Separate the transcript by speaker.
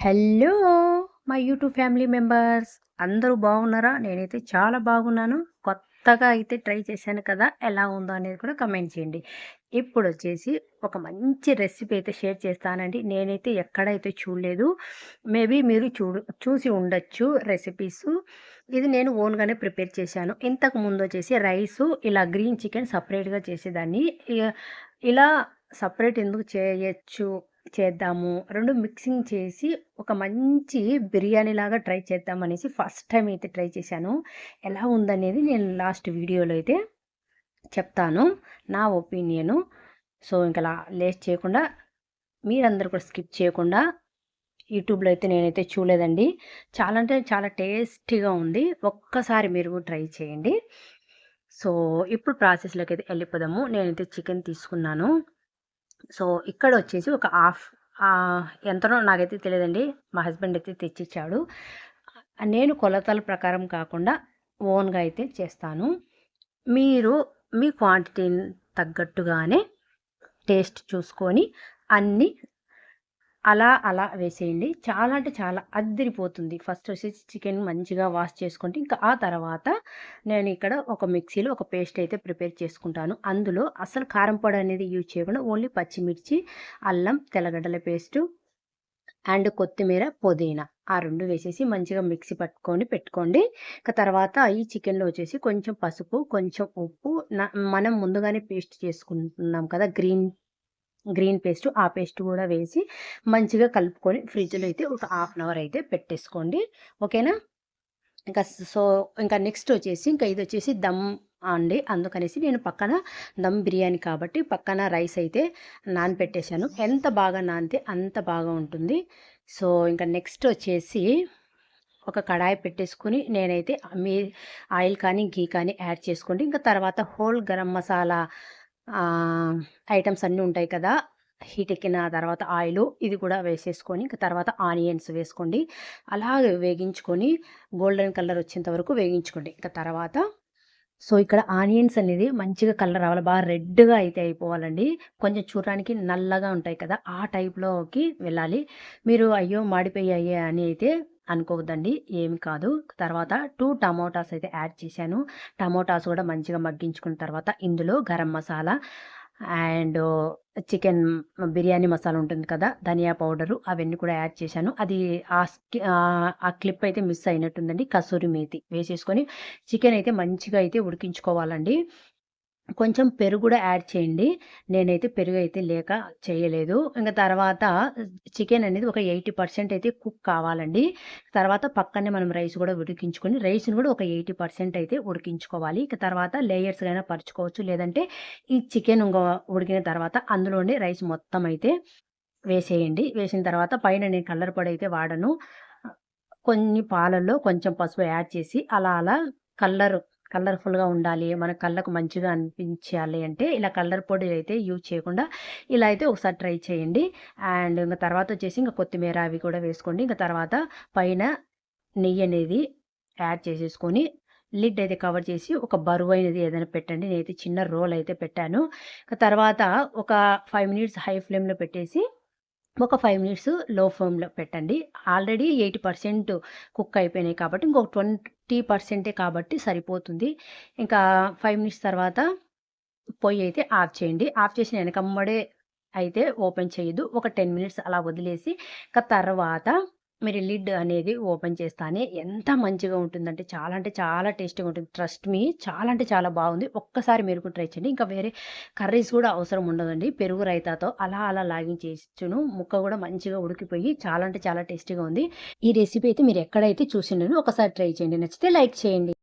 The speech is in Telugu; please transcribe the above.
Speaker 1: హలో మా యూట్యూబ్ ఫ్యామిలీ మెంబర్స్. అందరూ బాగున్నారా? నేనైతే చాలా బాగున్నాను. కొత్తగా అయితే ట్రై చేశాను కదా ఎలా ఉందో అనేది కూడా కమెంట్ చేయండి. ఇప్పుడు వచ్చేసి ఒక మంచి రెసిపీ అయితే షేర్ చేస్తానండి. నేనైతే ఎక్కడైతే చూడలేదు మేబీ మీరు చూడు చూసి ఉండొచ్చు రెసిపీస్ ఇది నేను ఓన్గానే ప్రిపేర్ చేశాను. ఇంతకు ముందు వచ్చేసి రైసు ఇలా గ్రీన్ చికెన్ సపరేట్గా చేసేదాన్ని. ఇలా సపరేట్ ఎందుకు చేయొచ్చు చేద్దాము. రెండు మిక్సింగ్ చేసి ఒక మంచి బిర్యానీ లాగా ట్రై చేద్దాం అనేసి ఫస్ట్ టైం అయితే ట్రై చేశాను. ఎలా ఉందనేది నేను లాస్ట్ వీడియోలో అయితే చెప్తాను. నా ఒపీనియను. సో ఇంకా లేస్ లేట్ చేయకుండా మీరందరూ కూడా స్కిప్ చేయకుండా యూట్యూబ్లో అయితే నేనైతే చూడలేదండి. చాలా అంటే చాలా టేస్టీగా ఉంది. ఒక్కసారి మీరు కూడా ట్రై చేయండి. సో ఇప్పుడు ప్రాసెస్లోకి అయితే వెళ్ళిపోదాము. నేనైతే చికెన్ తీసుకున్నాను. సో ఇక్కడ వచ్చేసి ఒక హాఫ్ ఎంతనో నాకైతే తెలియదండి మా హస్బెండ్ అయితే తెచ్చిచ్చాడు. నేను కొలతల ప్రకారం కాకుండా ఓన్గా అయితే చేస్తాను. మీరు మీ క్వాంటిటీని తగ్గట్టుగానే టేస్ట్ చూసుకొని అన్నీ అలా అలా వేసేయండి. చాలా అంటే చాలా అద్దరిపోతుంది. ఫస్ట్ వచ్చేసి చికెన్ మంచిగా వాష్ చేసుకుంటే ఇంకా ఆ తర్వాత నేను ఇక్కడ ఒక మిక్సీలో ఒక పేస్ట్ అయితే ప్రిపేర్ చేసుకుంటాను. అందులో అసలు కారం పొడి అనేది యూజ్ చేయకుండా ఓన్లీ పచ్చిమిర్చి అల్లం తెల్లగడ్డల పేస్టు అండ్ కొత్తిమీర పుదీనా ఆ రెండు వేసేసి మంచిగా మిక్సీ పట్టుకొని పెట్టుకోండి. ఇక తర్వాత ఈ చికెన్లో వచ్చేసి కొంచెం పసుపు కొంచెం ఉప్పు మనం ముందుగానే పేస్ట్ చేసుకుంటున్నాం కదా గ్రీన్ గ్రీన్ పేస్ట్ ఆ పేస్ట్ కూడా వేసి మంచిగా కలుపుకొని ఫ్రిడ్జ్లో అయితే ఒక హాఫ్ అన్ అవర్ అయితే పెట్టేసుకోండి. ఓకేనా? ఇంకా సో ఇంకా నెక్స్ట్ వచ్చేసి ఇంకా ఇది వచ్చేసి దమ్ అండి. అందుకనేసి నేను పక్కన దమ్ బిర్యానీ కాబట్టి పక్కన రైస్ అయితే నానపెట్టేశాను. ఎంత బాగా నానితే అంత బాగా ఉంటుంది. సో ఇంకా నెక్స్ట్ వచ్చేసి ఒక కడాయి పెట్టేసుకుని నేనైతే మీ ఆయిల్ కానీ గీ కానీ యాడ్ చేసుకోండి. ఇంకా తర్వాత హోల్ గరం మసాలా ఐటమ్స్ అన్నీ ఉంటాయి కదా! హీట్ ఎక్కిన తర్వాత ఆయిల్ ఇది కూడా వేసేసుకొని ఇంకా తర్వాత ఆనియన్స్ వేసుకోండి. అలాగే వేగించుకొని గోల్డెన్ కలర్ వచ్చేంత వరకు వేగించుకోండి. ఇంకా తర్వాత సో ఇక్కడ ఆనియన్స్ అనేది మంచిగా కలర్ రావాలి. బాగా రెడ్గా అయితే అయిపోవాలండి. కొంచెం చూడడానికి నల్లగా ఉంటాయి కదా! ఆ టైప్లోకి వెళ్ళాలి. మీరు అయ్యో! మాడిపోయాయి అని అయితే అనుకోవద్దండి ఏమి కాదు. తర్వాత టూ టమోటాస్ అయితే యాడ్ చేశాను. టమోటాస్ కూడా మంచిగా మగ్గించుకున్న తర్వాత ఇందులో గరం మసాలా అండ్ చికెన్ బిర్యానీ మసాలా ఉంటుంది కదా ధనియా పౌడరు అవన్నీ కూడా యాడ్ చేశాను. అది ఆ ఆ- ఆ క్లిప్ అయితే మిస్ అయినట్టుందండి. కసూరి మేతి వేసేసుకొని చికెన్ అయితే మంచిగా అయితే ఉడికించుకోవాలండి. కొంచెం పెరుగు కూడా యాడ్ చేయండి. నేనైతే పెరుగు అయితే లేక చేయలేదు. ఇంకా తర్వాత చికెన్ అనేది ఒక ఎయిటీ పర్సెంట్ అయితే కుక్ కావాలండి. తర్వాత పక్కనే మనం రైస్ కూడా ఉడికించుకొని రైస్ని కూడా ఒక ఎయిటీ పర్సెంట్ అయితే ఉడికించుకోవాలి. ఇక తర్వాత లేయర్స్ అయినా పరుచుకోవచ్చు. లేదంటే ఈ చికెన్ ఇంకా ఉడికిన తర్వాత అందులోనే రైస్ మొత్తం అయితే వేసేయండి. వేసిన తర్వాత పైన నేను కలర్ పొడి అయితే వాడను. కొన్ని పాలల్లో కొంచెం పసుపు యాడ్ చేసి అలా అలా కలర్ కలర్ఫుల్గా ఉండాలి మన కళ్ళకు మంచిగా అనిపించాలి అంటే ఇలా కలర్ పొడి అయితే యూజ్ చేయకుండా ఇలా అయితే ఒకసారి ట్రై చేయండి. అండ్ ఇంకా తర్వాత వచ్చేసి ఇంకా కొత్తిమీర అవి కూడా వేసుకోండి. ఇంకా తర్వాత పైన నెయ్యి అనేది యాడ్ చేసేసుకొని లిడ్ అయితే కవర్ చేసి ఒక బరువు అయినది ఏదైనా పెట్టండి. నేనైతే చిన్న రోల్ అయితే పెట్టాను. తర్వాత ఒక ఫైవ్ మినిట్స్ హై ఫ్లేమ్లో పెట్టేసి ఒక ఫైవ్ మినిట్స్లో ఫ్లేమ్లో పెట్టండి. ఆల్రెడీ ఎయిటీ పర్సెంట్ కుక్ అయిపోయినాయి కాబట్టి ఇంకొక ట్వంటీ పర్సెంటే కాబట్టి సరిపోతుంది. ఇంకా ఫైవ్ మినిట్స్ తర్వాత పొయ్యి అయితే ఆఫ్ చేయండి. ఆఫ్ చేసిన వెనకమ్మడే అయితే ఓపెన్ చేయదు ఒక టెన్ మినిట్స్ అలా వదిలేసి ఇంకా తర్వాత మీరు లిడ్ అనేది ఓపెన్ చేస్తానే ఎంత మంచిగా ఉంటుందంటే చాలా అంటే చాలా టేస్టీగా ఉంటుంది. ట్రస్ట్ మీ చాలా అంటే చాలా బాగుంది. ఒక్కసారి మీరు కూడా ట్రై చేయండి. ఇంకా వేరే కర్రీస్ కూడా అవసరం ఉండదండి. పెరుగు రైతాతో అలా అలా లాగించేసును. ముక్క కూడా మంచిగా ఉడికిపోయి చాలా అంటే చాలా టేస్టీగా ఉంది. ఈ రెసిపీ అయితే మీరు ఎక్కడైతే చూసిండను ఒకసారి ట్రై చేయండి. నచ్చితే లైక్ చేయండి.